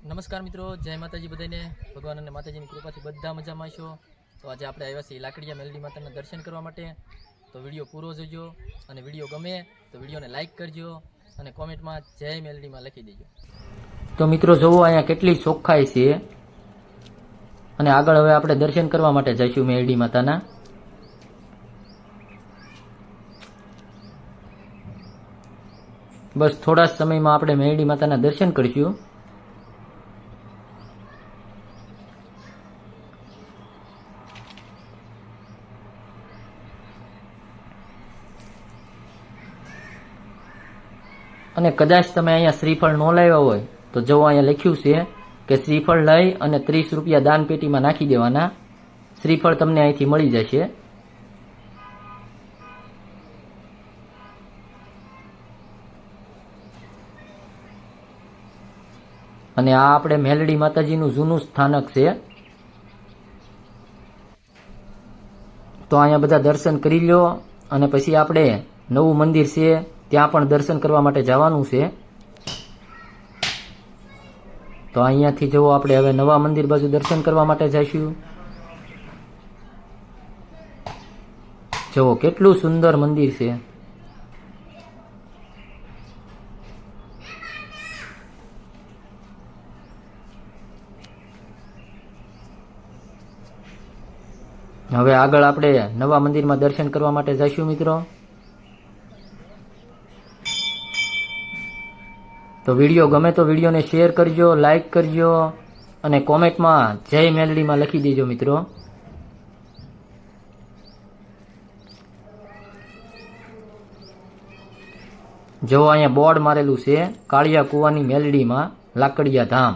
નમસ્કાર મિત્રો, જય માતાજી બધાને. ભગવાન અને માતાજીની કૃપાથી બધા મજામાં છો. તો આજે આપણે આવ્યા છીએ લાકડીયા મેલડી માતાના દર્શન કરવા માટે. તો વીડિયો પૂરો જોજો અને વીડિયો ગમે તો વિડીયોને લાઇક કરજો અને કોમેન્ટમાં જય મેલડીમાં લખી દેજો. તો મિત્રો જોવો અહીંયા કેટલી ચોખ્ખાઈ છે. અને આગળ હવે આપણે દર્શન કરવા માટે જઈશું મેલડી માતાના. બસ થોડા સમયમાં આપણે મેરડી માતાના દર્શન કરીશું. અને કદાચ તમે અહીંયા શ્રીફળ ન લાવ્યા હોય, તો જો અહીંયા લખ્યું છે કે શ્રીફળ લઈ અને ત્રીસ રૂપિયા દાનપેટીમાં નાખી દેવાના, શ્રીફળ તમને અહીંથી મળી જશે. અને આ આપણે મેલડી માતાજીનું જૂનું સ્થાનક છે. તો અહીંયા બધા દર્શન કરી લો અને પછી આપણે નવું મંદિર છે. ત્યાં પણ દર્શન કરવા માટે જવાનું છે. તો અહીંયાથી જવો આપણે હવે નવા મંદિર બાજુ દર્શન કરવા માટે જઈશું. જવો કેટલું સુંદર મંદિર છે. હવે આગળ આપણે નવા મંદિરમાં દર્શન કરવા માટે જઈશું મિત્રો. તો વીડિયો ગમે તો વિડીયોને શેર કરજો લાઈક કરજો અને કોમેન્ટમાં જય મેલડીમાં લખી દેજો મિત્રો. જો અહીંયા બોર્ડ મારેલું છે, કાળિયા કુવાની મેલડીમાં લાકડિયા ધામ.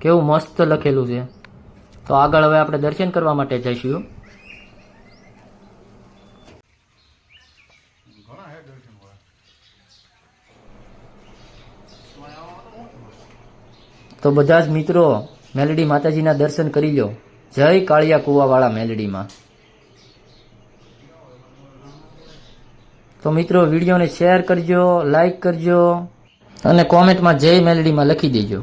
કેવું મસ્ત લખેલું છે. તો આગળ હવે આપણે દર્શન કરવા માટે જઈશું. તો બધા જ મિત્રો, મેલડી માતાજીના દર્શન કરી લો જય કાળિયા કુવાવાળા મેલડીમાં. તો મિત્રો, વિડીયોને શેર કરજો, લાઈક કરજો અને કોમેન્ટમાં જય મેલડીમાં લખી દેજો.